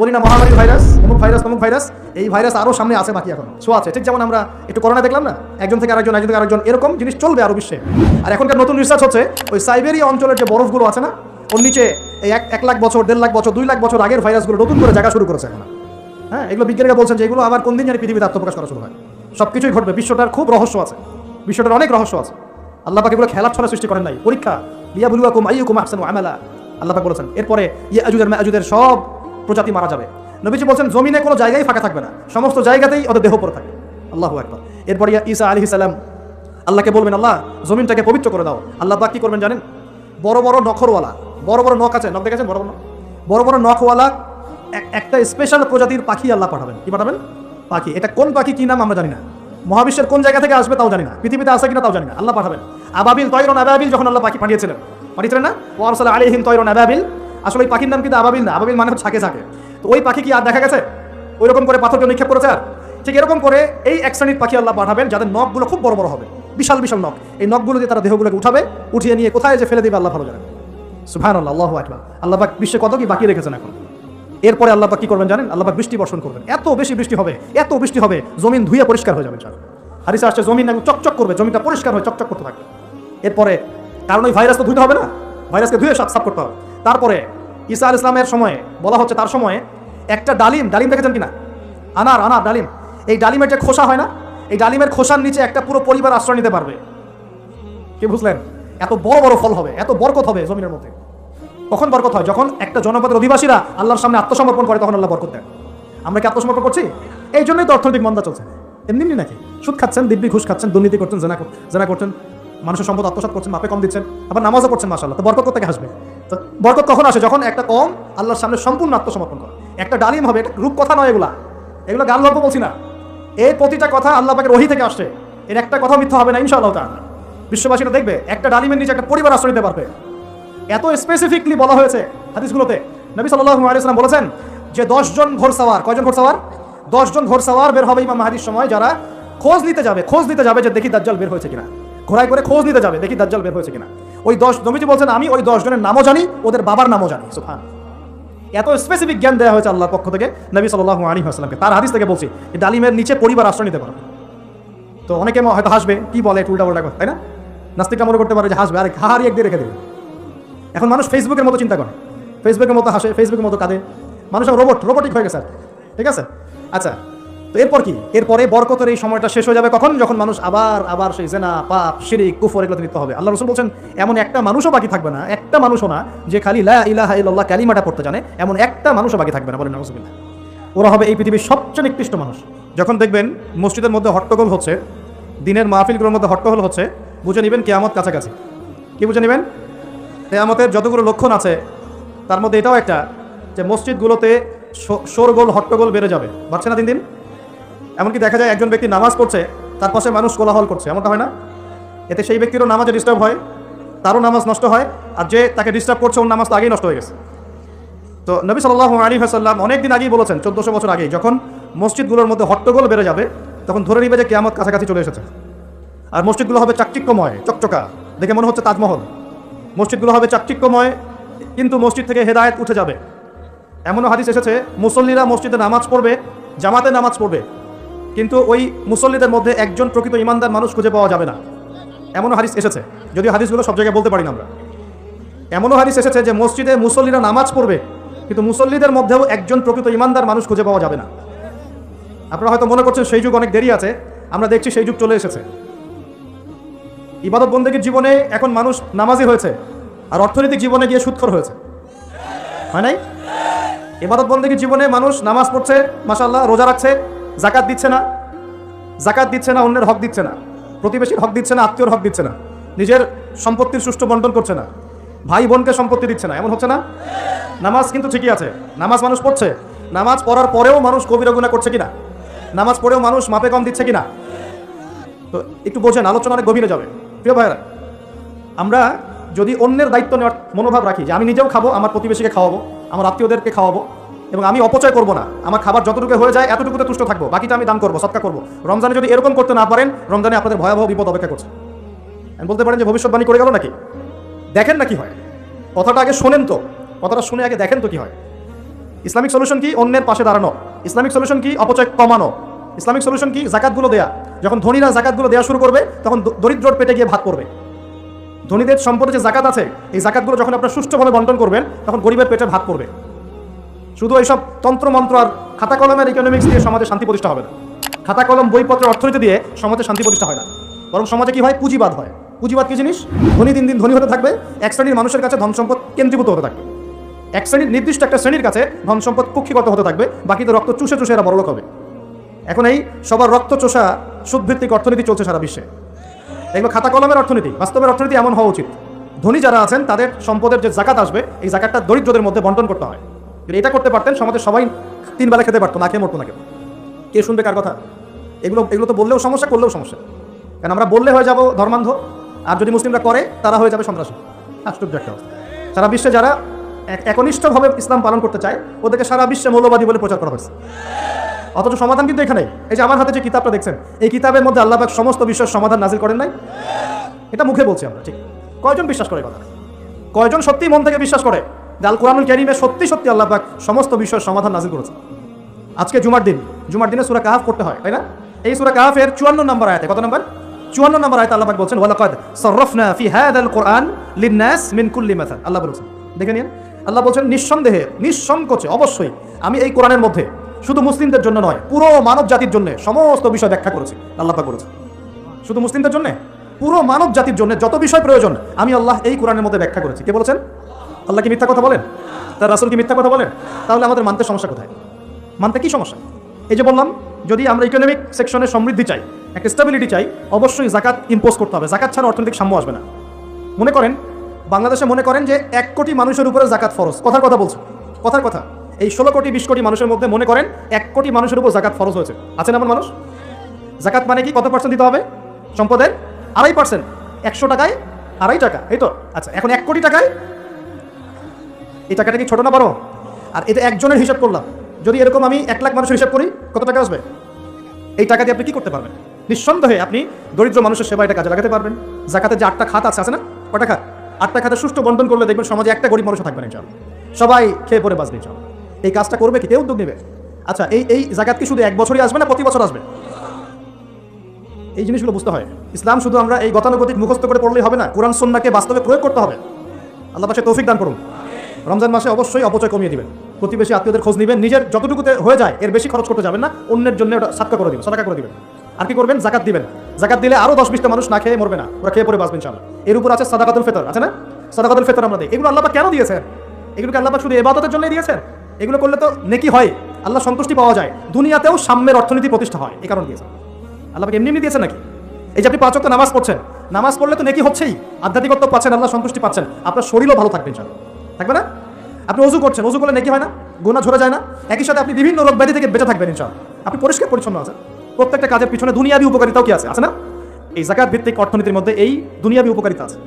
বলি না মহামারী ভাইরাস, অমুক ভাইরাস অমুক ভাইরাস, এই ভাইরাস আরও সামনে আছে বাকি এখন। শো আছে, ঠিক যেমন আমরা একটু করোনা দেখলাম না? একজন থেকে আরেকজন, একজন থেকে আরেকজন, এরকম জিনিস চলবে আরও বিশ্বে। আর এখনকার নতুন রিসার্চ হচ্ছে, ওই সাইবেরিয়া অঞ্চলের যে বরফগুলো আছে না, ওর নিচে এই এক এক লাখ বছর, দেড় লাখ বছর, দুই লাখ বছর আগের ভাইরাসগুলো নতুন করে জায়গা শুরু করেছে এখন। হ্যাঁ এগুলো বিজ্ঞানীরা বলছেন যে এগুলো আবার কোন দিন জানি পৃথিবীতে আত্মপ্রকাশ করা শুরু হয়। সব কিছুই ঘটবে, বিশ্বটার খুব রহস্য আছে। বিশ্বটার অনেক রহস্য আছে। আল্লাহ পাক এগুলো খেলার ছড়া সৃষ্টি করেন নাই। পরীক্ষা। লিয়া বুলুয়া কুম আইয়ুকুম আহসানু আমালা। আল্লাহ পাক বলেছেন, এরপরে ইয়া আজুদের মাআজুদের সব প্রজাতি মারা যাবে। নবীজি বলছেন, জমিনে কোনো জায়গায় ফাঁকা থাকবে না। সমস্ত জায়গাতেই ওদের দেহ পড়ে থাকবে। আল্লাহ একবার এরপর ইয়া ঈসা আলাইহিস সালাম, আল্লাহকে বলবেন, আল্লাহ, জমিনটাকে পবিত্র করে দাও। আল্লাহ পাক কি করবেন জানেন? বড় বড় নখরওয়ালা, বড় বড় নখ আছে, নখ দেখেছেন? বড় বড়? বড় বড় নখওয়ালা একটা স্পেশাল প্রজাতির পাখি আল্লাহ পাঠাবেন। কি পাঠাবেন? পাখি। এটা কোন পাখি, কি নাম আমরা জানি না। মহাবিশ্বের কোন জায়গা থেকে আসবে তাও জানি না। পৃথিবীতে আসে কিনা তাও জানি না। আল্লাহ পাঠাবেন। আবাবিল তৈরন আবাবিল যখন আল্লাহ পাখি পাঠিয়েছিলেন। পাঠিয়েছিলেন না? ওয়ারসাল আলিহিম তৈরন আবাবিল আসলে ওই পাখির নাম কিন্তু আবাবিল না, আবাবিল মানে হচ্ছে ছাকে ছাকে তো ওই পাখি কি আর দেখা গেছে? ওই রকম করে পাথরকে নিক্ষেপ করেছে আর? ঠিক এরকম করে এই এক শ্রেণির পাখি আল্লাহ পাঠাবেন, যাদের নখগুলো খুব বড় বড় হবে। বিশাল বিশাল নখ। এই নখগুলো দিয়ে তারা দেহগুলোকে উঠাবে, উঠিয়ে নিয়ে কোথায় যে ফেলে দেবে আল্লাহ ভালো জানেন। সুহান আল্লাহ আকবার। আল্লাহ পাক বিশ্বে কত কি বাকি রেখেছেন এখন? এরপরে আল্লাহ পাক কি করবেন জানেন? আল্লাহ পাক বৃষ্টি বর্ষণ করবেন। এত বেশি বৃষ্টি হবে, এত বৃষ্টি হবে, জমিন ধুয়ে পরিষ্কার হয়ে যাবে স্যার হারিসা আসছে, জমিন একদম চকচক করবে, জমিটা পরিষ্কার হয়ে চকচক করতে থাকবে। এরপরে কারণ ওই ভাইরাস তো ধুতে হবে না? ভাইরাসকে ধুয়ে সাফ সাফ করতে হবে। তারপরে ঈসা আল ইসলামের সময়ে, বলা হচ্ছে তার সময়ে একটা ডালিম ডালিম দেখেছেন কিনা? আনার আনার ডালিম। এই ডালিমের যে খোসা হয় না, এই ডালিমের খোসার নিচে একটা পুরো পরিবার আশ্রয় নিতে পারবে। কি বুঝলেন? এত বড় বড় ফল হবে, এত বরকত হবে জমিনের মধ্যে। কখন বরকত হয়? যখন একটা জনপদের অধিবাসীরা আল্লাহর সামনে আত্মসমর্পণ করে, তখন আল্লাহ বরকত দেন। আমরা কি আত্মসমর্পণ করছি? এই জন্যই তো অর্থনৈতিক মন্দা চলছে। এমনি নাকি? সুদ খাচ্ছেন, দিব্যি ঘুষ খাচ্ছেন, দুর্নীতি করছেন, জেনা জেনা করছেন। মানুষের সম্পদ আত্মসাৎ করছেন, মাপে কম দিচ্ছেন, আবার নামাজও করছেন মাসাল্লাহ তো বরকত থেকে আসবে? তো বরকত কখন আসে? যখন একটা কম আল্লাহর সামনে সম্পূর্ণ আত্মসমর্পণ করে। একটা ডালিম হবে এটা রূপ কথা নয় এগুলা। এগুলো গান গল্প বলছি না। এই প্রতিটা কথা আল্লাহ পাকের ওহি থেকে আসছে। এর একটা কথা মিথ্যা হবে না, ইনশাআল্লাহ তাআলা। বিশ্ববাসীরা দেখবে, একটা ডালিমের নিচে একটা পরিবার আশ্রয় নিতে পারবে। এত স্পেসিফিকলি বলা হয়েছে হাদিসগুলোতে। নবী সাল্লাল্লাহু আলাইহি সাল্লাম বলেছেন যে, দশজন ঘোড়সাওয়ার কয়জন ঘোড়সাওয়ার দশজন ঘোড়সাওয়ার বের হবে ইমাম মাহাদির সময় যারা খোঁজ নিতে যাবে, খোঁজ নিতে যাবে যে, দেখি দাজ্জাল বের হয়েছে কিনা। ঘোড়ায় করে খোঁজ নিতে যাবে, দেখি দাজ্জাল বের হয়েছে কিনা। ওই দশ, নবীজি বলছেন, আমি ওই দশ জনের নামও জানি, ওদের বাবার নামও জানি। সুফান এত স্পেসিফিক জ্ঞান দেওয়া হয়েছে আল্লাহর পক্ষ থেকে নবী সাল্লাল্লাহু আলাইহি ওয়াসাল্লামকে। তার হাদিস থেকে বলছি ডালিমের নিচে পরিবার আশ্রয় নিতে পারবে। তো অনেকে হয়তো হাসবে, কি বলে উল্টা পাল্টা কথা, তাই না? নাস্তিকটা মনে করতে পারে যে হাসবে, আরে হাহারি এক দিয়ে রেখে দেবে। এখন মানুষ ফেসবুকের মতো চিন্তা করে ফেসবুকের মতো হাসে ফেসবুকের মতো কাঁদে। মানুষ রোবট রোবটিক হয়ে গেছে ঠিক আছে? আচ্ছা তো এরপর কি? এরপরে বরকতের এই সময়টা শেষ হয়ে যাবে কখন? যখন মানুষ আবার আবার সেই জেনা, পাপ, শিরিক, কুফর এগুলোতে লিপ্ত হবে। আল্লাহ রসুল বলছেন, এমন একটা মানুষও বাকি থাকবে না, একটা মানুষও না, যে খালি লা ইলাহা ইল্লাল্লাহ কালিমাটা পড়তে জানে, এমন একটা মানুষও বাকি থাকবে না। বলেন নজবিল্লাহ ওরা হবে এই পৃথিবীর সবচেয়ে নিকৃষ্ট মানুষ। যখন দেখবেন মসজিদের মধ্যে হট্টগোল হচ্ছে, দিনের মাহফিলগুলোর মধ্যে হট্টগোল হচ্ছে, বুঝে নেবেন কেয়ামত কাছাকাছি। কি বুঝে নেবেন? কেয়ামতের যতগুলো লক্ষণ আছে, তার মধ্যে এটাও একটা যে মসজিদগুলোতে শোরগোল, হট্টগোল বেড়ে যাবে। বাড়ছে না দিন দিন? এমনকি দেখা যায় একজন ব্যক্তি নামাজ পড়ছে, তার পাশে মানুষ কোলাহল করছে, এমনটা হয় না? এতে সেই ব্যক্তিরও নামাজে ডিস্টার্ব হয়, তারও নামাজ নষ্ট হয়, আর যে তাকে ডিস্টার্ব করছে, ওর নামাজ তো আগেই নষ্ট হয়ে গেছে। তো নবী সাল্লাহ আলী হাসাল্লাম অনেক দিন আগেই বলেছেন, চোদ্দোশো বছর আগেই, যখন মসজিদগুলোর মধ্যে হট্টগোল বেড়ে যাবে, তখন ধরে নিবে যে কেয়ামত কাছাকাছি চলে এসেছে। আর মসজিদগুলো হবে চাকচিক্যময়, চকচকা, দেখে মনে হচ্ছে তাজমহল। মসজিদগুলো হবে চাকচিক্যময়, কিন্তু মসজিদ থেকে হেদায়েত উঠে যাবে। এমনও হাদিস এসেছে, মুসল্লিরা মসজিদে নামাজ পড়বে, জামাতে নামাজ পড়বে কিন্তু ওই মুসল্লিদের মধ্যে একজন প্রকৃত ইমানদার মানুষ খুঁজে পাওয়া যাবে না। এমনও হাদিস এসেছে, যদিও হাদিসগুলো সব জায়গায় বলতে পারি না আমরা। এমনও হাদিস এসেছে যে মসজিদে মুসল্লিরা নামাজ পড়বে, কিন্তু মুসল্লিদের মধ্যেও একজন প্রকৃত ইমানদার মানুষ খুঁজে পাওয়া যাবে না। আপনারা হয়তো মনে করছেন সেই যুগ অনেক দেরি আছে, আমরা দেখছি সেই যুগ চলে এসেছে। ইবাদত বন্দীর জীবনে এখন মানুষ নামাজি হয়েছে, আর অর্থনৈতিক জীবনে গিয়ে সুৎখর হয়েছে। হয় নাই? ইবাদত বন্দীর জীবনে মানুষ নামাজ পড়ছে মাসাল্লাহ রোজা রাখছে জাকাত দিচ্ছে না, জাকাত দিচ্ছে না, অন্যের হক দিচ্ছে না, প্রতিবেশীর হক দিচ্ছে না, আত্মীয়র হক দিচ্ছে না, নিজের সম্পত্তির সুষ্ঠু বন্টন করছে না, ভাই বোনকে সম্পত্তি দিচ্ছে না, এমন হচ্ছে না? নামাজ কিন্তু ঠিকই আছে, নামাজ মানুষ পড়ছে, নামাজ পড়ার পরেও মানুষ কবিরা গুণা করছে কিনা? নামাজ পড়েও মানুষ মাপে কম দিচ্ছে কিনা? তো একটু বোঝেন, আলোচনা অনেক গভীরে যাবে। প্রিয় ভাইরা আমরা যদি অন্যের দায়িত্ব নেওয়ার মনোভাব রাখি যে আমি নিজেও খাব, আমার প্রতিবেশীকে খাওয়াবো, আমার আত্মীয়দেরকে খাওয়াবো এবং আমি অপচয় করব না। আমার খাবার যতটুকু হয়ে যায়, এতটুকুতে তুষ্ট থাকব। বাকিটা আমি দান করব সৎকা করব। রমজানে যদি এরকম করতে না পারেন, রমজানে আপনাদের ভয়াবহ বিপদ অপেক্ষা করছে। আমি বলতে পারেন যে ভবিষ্যৎবাণী করে গেল নাকি? দেখেন না কি হয়। কথাটা আগে শোনেন তো। কথাটা শুনে আগে দেখেন তো কি হয়। ইসলামিক সলিউশন কি? অন্যের পাশে দাঁড়ানো। ইসলামিক সলিউশন কি? অপচয় কমানো। ইসলামিক সলিউশন কি? জাকাতগুলো দেয়া। যখন ধনীরা জাকাতগুলো দেওয়া শুরু করবে, তখন দরিদ্রর পেটে গিয়ে ভাত করবে ধনীদের সম্পদে যে জাকাত আছে, এই জাকাতগুলো যখন আপনারা সুষ্ঠুভাবে বন্টন করবেন, তখন গরিবের পেটে ভাত পড়বে। শুধু এইসব তন্ত্রমন্ত্র আর খাতা কলমের ইকোনমিক্স দিয়ে সমাজে শান্তি প্রতিষ্ঠা হবে না। খাতা কলম বইপত্রের অর্থনীতি দিয়ে সমাজে শান্তি প্রতিষ্ঠা হয় না। বরং সমাজে কি হয়? পুঁজিবাদ হয়। পুঁজিবাদ কি জিনিস? ধনী দিন দিন ধনী হতে থাকবে, এক শ্রেণির মানুষের কাছে ধন সম্পদ কেন্দ্রীভূত হতে থাকবে। এক শ্রেণির নির্দিষ্ট একটা শ্রেণির কাছে ধন সম্পদ কুক্ষিগত হতে থাকবে বাকিদের রক্ত চুষে চুষে এরা বড়লোক হবে। এখন এই সবার রক্ত চোষা সুদভিত্তিক অর্থনীতি চলছে সারা বিশ্বে। এগুলো খাতা কলমের অর্থনীতি, বাস্তবের অর্থনীতি এমন হওয়া উচিত। ধনী যারা আছেন, তাদের সম্পদের যে জাকাত আসবে, এই জাকাতটা দরিদ্রদের মধ্যে বন্টন করতে হয়। এটা করতে পারতেন, সমাজের সবাই তিন বেলা খেতে পারতো, না খেয়ে মরতো না কেউ। কে শুনবে কার কথা? এগুলো এগুলো তো বললেও সমস্যা, করলেও সমস্যা। কারণ আমরা বললে হয়ে যাব ধর্মান্ধ, আর যদি মুসলিমরা করে, তারা হয়ে যাবে সন্ত্রাসী। আশ্চর্য একটা অবস্থা। সারা বিশ্বে যারা এক- একনিষ্ঠভাবে ইসলাম পালন করতে চায়, ওদেরকে সারা বিশ্বে মৌলবাদী বলে প্রচার করা হয়েছে। অথচ সমাধান কিন্তু এখানেই। এই যে আমার হাতে যে কিতাবটা দেখছেন, এই কিতাবের মধ্যে আল্লাহবাক সমস্ত বিষয়ের সমাধান নাজিল করেন নাই? এটা মুখে বলছি আমরা, ঠিক। কয়জন বিশ্বাস করে কথা? কয়জন সত্যি মন থেকে বিশ্বাস করে? আল কোরআনুল ক্যারিমে সত্যি সত্যি আল্লাহবাক সমস্ত বিষয়ের সমাধান নাজিল করেছে। আজকে জুমার দিন, জুমার দিনে সুরা কাহাফ করতে হয়, তাই না? এই সুরা কাহাফের চুয়ান্ন নম্বর আয়াতে, কত নম্বর? চুয়ান্ন নম্বর আয়াতে আল্লাহ পাক বলছেন, ওয়ালাকাদ সররফনা ফি হাদাল কোরআন লিন্নাস মিন কুল্লি মাথাল আল্লাহ বলছেন, দেখে নিন, আল্লাহ বলছেন, নিঃসন্দেহে, নিঃসংকোচে, অবশ্যই আমি এই কোরআনের মধ্যে শুধু মুসলিমদের জন্য নয়, পুরো মানব জাতির জন্য সমস্ত বিষয় ব্যাখ্যা করেছি। আল্লাহ পাক করেছে শুধু মুসলিমদের জন্য? পুরো মানব জাতির জন্য যত বিষয় প্রয়োজন, আমি আল্লাহ এই কোরআনের মধ্যে ব্যাখ্যা করেছি। কে বলেছেন? আল্লাহ কি মিথ্যা কথা বলেন? তার রাসুল কি মিথ্যা কথা বলেন? তাহলে আমাদের মানতে সমস্যা কোথায়? মানতে কি সমস্যা? এই যে বললাম, যদি আমরা ইকোনমিক সেকশনে সমৃদ্ধি চাই, একটা স্টেবিলিটি চাই, অবশ্যই জাকাত ইম্পোজ করতে হবে। জাকাত ছাড়া অর্থনৈতিক সাম্য আসবে না। মনে করেন, বাংলাদেশে মনে করেন যে এক কোটি মানুষের উপরে জাকাত ফরজ। কথার কথা বলছো। কথার কথা। এই ষোলো কোটি, বিশ কোটি মানুষের মধ্যে মনে করেন এক কোটি মানুষের উপর জাকাত ফরজ হয়েছে। আছেন এমন মানুষ? জাকাত মানে কি? কত পার্সেন্ট দিতে হবে? সম্পদের? আড়াই পার্সেন্ট একশো টাকায় আড়াই টাকা। এই তো? আচ্ছা এখন এক কোটি টাকায় এই টাকাটা কি ছোট না বড়? আর এটা একজনের হিসাব করলাম। যদি এরকম আমি এক লাখ মানুষের হিসাব করি, কত টাকা আসবে? এই টাকা দিয়ে আপনি কি করতে পারবেন? নিঃসন্দেহে আপনি দরিদ্র মানুষের সেবা এটা কাজে লাগাতে পারবেন। জাকাতে যে আটটা খাত আছে আছে না? কটা খাত? আটটা খাতে সুষ্ঠু বন্টন করলে দেখবেন সমাজে একটা গরিব মানুষ থাকবে না, ইনশাআল্লাহ। সবাই খেয়ে পরে বাঁচবে চল এই কাজটা করবে কি? কেউ উদ্যোগ নেবে। আচ্ছা এই এই জাকাত কি শুধু এক বছরই আসবে না প্রতি বছর আসবে? এই জিনিসগুলো বুঝতে হয়। ইসলাম শুধু আমরা এই গতানুগতিক মুখস্থ করে পড়লেই হবে না, কোরআন, সন্নাকে বাস্তবে প্রয়োগ করতে হবে। আল্লাহ পাশে তৌফিক দান করুন। রমজান মাসে অবশ্যই অপচয় কমিয়ে দিবেন। প্রতিবেশী আত্মীয়দের খোঁজ নেবেন, নিজের যতটুকুতে হয়ে যায়, এর বেশি খরচ করতে যাবেন না, অন্যের জন্য ওটা সাতকা করে দিবেন, সদাকা করে দিবেন। আর কি করবেন? জাকাত দিবেন। জাকাত দিলে আরও দশ বিশটা মানুষ না খেয়ে মরবে না, ওরা খেয়ে পরে বাঁচবেন ইনশাআল্লাহ। এর উপর আছে সাদাকাতুল ফেতর, আছে না? সাদাকাতুল ফেতর আমরা দিই। এগুলো আল্লাহ কেন দিয়েছেন? এগুলোকে আল্লাহ শুধু এবাদতের জন্যই দিয়েছেন? এগুলো করলে তো নেকি হয়। আল্লাহ সন্তুষ্টি পাওয়া যায়। দুনিয়াতেও সাম্যের অর্থনীতি প্রতিষ্ঠা হয়, এই কারণে দিয়েছেন। আল্লাহ পাক এমনি এমনি দিয়েছেন নাকি? এই যে আপনি পাঁচ নামাজ পড়ছেন, নামাজ পড়লে তো নেকি হচ্ছেই। আধ্যাত্মিকত্ব পাচ্ছেন, আল্লাহ সন্তুষ্টি পাচ্ছেন। আপনার শরীরও ভালো থাকবে ইনশাআল্লাহ। থাকবে না? আপনি অজু করছেন, অজু করলে নেকি হয় না? গোনা ঝরে যায় না? একই সাথে আপনি বিভিন্ন রোগ ব্যাধি থেকে বেঁচে থাকবেন ইনশাআল্লাহ। আপনি পরিষ্কার পরিচ্ছন্ন আছেন। প্রত্যেকটা কাজের পিছনে দুনিয়াবি উপকারিতাও কি আছে? আছে না? এই জাকাত ভিত্তিক অর্থনীতির মধ্যে এই দুনিয়াবি উপকারিতা আছে।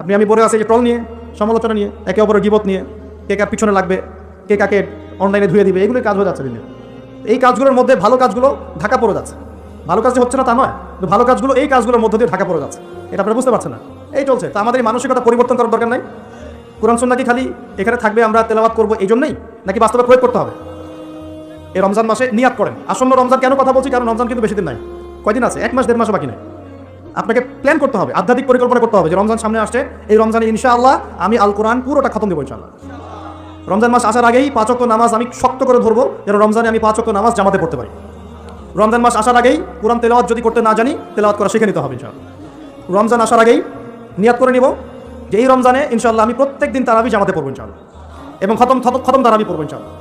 আপনি আমি বলে আছি যে ট্রল নিয়ে, সমালোচনা নিয়ে, একে অপরের গিবত নিয়ে, কে কার পিছনে লাগবে, কে কাকে অনলাইনে ধুয়ে দিবে, এগুলোই কাজ হয়ে যাচ্ছে দিনে। এই কাজগুলোর মধ্যে ভালো কাজগুলো ঢাকা পড়ে যাচ্ছে। ভালো কাজ হচ্ছে না তা নয় ভালো কাজগুলো এই কাজগুলোর মধ্যে দিয়ে ঢাকা পড়ে যাচ্ছে। এটা আপনারা বুঝতে পারছেন না। এই চলছে। তা আমাদের মানসিকতা পরিবর্তন করার দরকার নাই। কোরআন সন্না কি খালি এখানে থাকবে আমরা তেলাওয়াত করব এই জন্যই? নাকি বাস্তবে প্রয়োগ করতে হবে? এই রমজান মাসে নিয়াত করেন। আসন্ন রমজান কেন কথা বলছি? কারণ রমজান কিন্তু বেশি দিন নাই। কয়দিন আছে? এক মাস, দেড় মাসও বাকি নেই। আপনাকে প্ল্যান করতে হবে, আধ্যাত্মিক পরিকল্পনা করতে হবে যে রমজান সামনে আসছে, এই রমজানে ইনশাআল্লাহ আমি আল কোরআন পুরোটা খতম দেবো ইনশাআল্লাহ। রমজান মাস আসার আগেই পাঁচ অক্ট নামাজ আমি শক্ত করে ধরবো, যেন রমজানে আমি পাঁচ নামাজ জামাতে পড়তে পারি। রমজান মাস আসার আগেই কোরআন তেলাওয়াত যদি করতে না জানি, তেলাওয়াত করা শিখে নিতে হবে ইনশাআল্লাহ। রমজান আসার আগেই নিয়াত করে নিব যে এই রমজানে ইনশাল্লাহ আমি প্রত্যেক দিন তারাবি জামাতে পড়ব ইনশাআল্লাহ। এবং খতম খতম তারাবি পড়ব ইনশাআল্লাহ।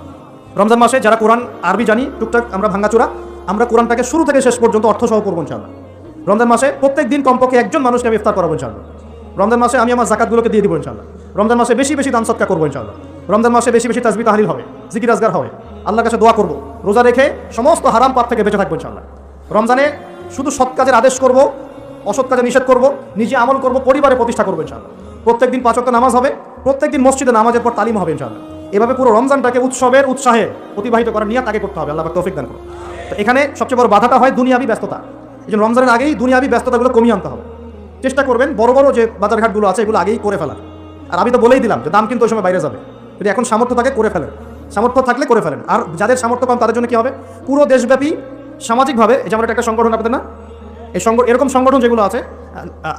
রমজান মাসে যারা কোরআন, আরবি জানি, টুকটাক আমরা ভাঙ্গাচোরা আমরা কোরআনটাকে শুরু থেকে শেষ পর্যন্ত অর্থ সহ পড়ব ইনশাআল্লাহ। রমজান মাসে প্রত্যেক দিন কমপক্ষে একজন মানুষকে আমি ইফতার করাবো ইনশাআল্লাহ। রমজান মাসে আমি আমার জাকাতগুলোকে দিয়ে দিব ইনশাআল্লাহ। রমজান মাসে বেশি বেশি দান সৎকার করব ইনশাআল্লাহ। রমজান মাসে বেশি বেশি তাসবি তাহলিল হবে, জিকির আজগার হবে। আল্লাহর কাছে দোয়া করব। রোজা রেখে সমস্ত হারাম পাপ থেকে বেঁচে থাকব ইনশাআল্লাহ। রমজানে শুধু সৎ কাজের আদেশ করব, অসৎ কাজে নিষেধ করব, নিজে আমল করব, পরিবারে প্রতিষ্ঠা করব ইনশাআল্লাহ। প্রত্যেক দিন পাঁচক্ত নামাজ হবে প্রত্যেক দিন মসজিদে নামাজের পর তালিম হবে ইনশাআল্লাহ। এভাবে পুরো রমজানটাকে উৎসবের উৎসাহে অতিবাহিত করার নিয়ে তাকে করতে হবে, আল্লাহ তৌফিক দান করুন। তো এখানে সবচেয়ে বড় বাধাটা হয় দুনিয়াবি ব্যস্ততা। এই জন্য রমজানের আগেই দুনিয়াবি ব্যস্ততাগুলো কমিয়ে আনতে হবে। চেষ্টা করবেন বড় বড় যে বাজারঘাটগুলো আছে এগুলো আগেই করে ফেলার। আর আমি তো বলেই দিলাম যে দাম কিন্তু ওই সময় বাইরে যাবে। যদি এখন সামর্থ্য থাকে করে ফেলেন। সামর্থ্য থাকলে করে ফেলেন। আর যাদের সামর্থ্য কম তাদের জন্য কি হবে? পুরো দেশব্যাপী সামাজিকভাবে, এই যেমন একটা সংগঠন আপনাদের না? এই সংগঠন এরকম সংগঠন যেগুলো আছে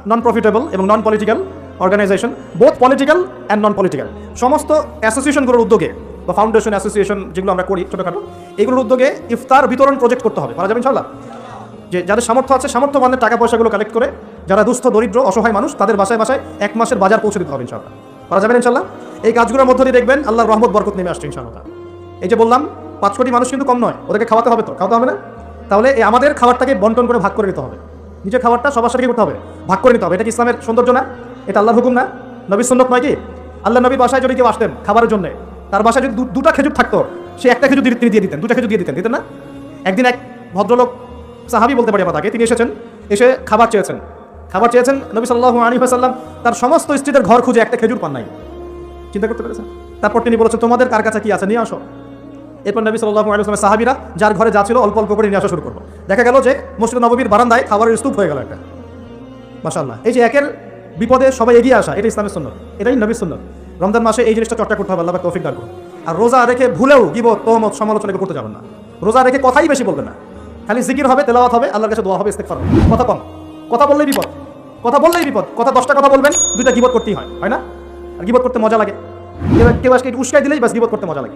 নন প্রফিটেবল এবং non political organisation both political and non political সমস্ত অ্যাসোসিয়েশনগুলোর উদ্যোগে বা ফাউন্ডেশন অ্যাসোসিয়েশন যেগুলো আমরা করি ছোটোখাটো, এগুলোর উদ্যোগে ইফতার বিতরণ প্রজেক্ট করতে হবে। পারা যাবে ইনশাল্লাহ যে যাদের সামর্থ্য আছে সামর্থ্য সামর্থ্যবানদের টাকা পয়সাগুলো কালেক্ট করে, যারা দুস্থ, দরিদ্র, অসহায় মানুষ, তাদের বাসায় বাসায় এক মাসের বাজার পৌঁছে দিতে হবে ইনশাল্লাহ করা যাবে ইনশাল্লাহ এই কাজগুলোর মধ্য দিয়ে দেখবেন আল্লাহ রহমত, বরকত নেমে আসছে ইনশাল্লাহ এই যে বললাম, পাঁচ কোটি মানুষ কিন্তু কম নয়, ওদেরকে খাওয়াতে হবে তো? খাওয়াতে হবে না? তাহলে এই আমাদের খাবারটাকে বন্টন করে ভাগ করে নিতে হবে। নিজের খাবারটা সবার সাথে করতে হবে, ভাগ করে নিতে হবে। এটা কি ইসলামের সৌন্দর্য না? এটা আল্লাহর হুকুম না? নবী সুন্নত নয় কি? আল্লাহ নবীর বাসায় যদি কেউ আসতেন খাবারের জন্য, তার বাসায় যদি দুটা খেজুর থাকতো, সে একটা খেজুর তিনি দিয়ে দিতেন, দুটা খেজুর দিয়ে দিতেন দিতেন না? একদিন এক ভদ্রলোক সাহাবি বলতে পারি আমরা তাকে তিনি এসেছেন, এসে খাবার চেয়েছেন। খাবার চেয়েছেন, নবী সাল্লাহ আলী সাল্লাম তার সমস্ত স্ত্রীদের ঘর খুঁজে একটা খেজুর পান নাই। চিন্তা করতে পেরেছেন? তারপর তিনি বলেছেন, তোমাদের কার কাছে কি আছে? নিয়ে আসো। এরপর নবী সাল্লাহ আলুসলামের সাহাবিরা যার ঘরে যা ছিল, অল্প অল্প করে নিয়ে আসা শুরু করল। দেখা গেল যে মুসলিম নবীর বারান্দায় খাবারের স্তূপ হয়ে গেল একটা। মাসাল্লাহ এই যে একের বিপদে সবাই এগিয়ে আসা এটা ইসলামের সুন্নত। এটাই নবী সুন্নত। রমজান মাসে এই জিনিসটা চর্চা করতে হবে, আল্লাহ তৌফিক দান করুন। আর রোজা রেখে ভুলেও গিবত, তোহমত, সমালোচনা করতে যাবেন না। রোজা রেখে কথাই বেশি বলবেন না। খালি জিকির হবে, তেলাওয়াত হবে, আল্লাহর কাছে দোয়া হবে, ইস্তেগফার হবে। কথা কম। কথা বললেই বিপদ। কথা বললেই বিপদ। কথা দশটা কথা বলবেন, দুইটা গিবত করতেই হয় হয় না? আর গিবত করতে মজা লাগে। কেউ আজকে উস্কাই দিলেই বাস গিবত করতে মজা লাগে।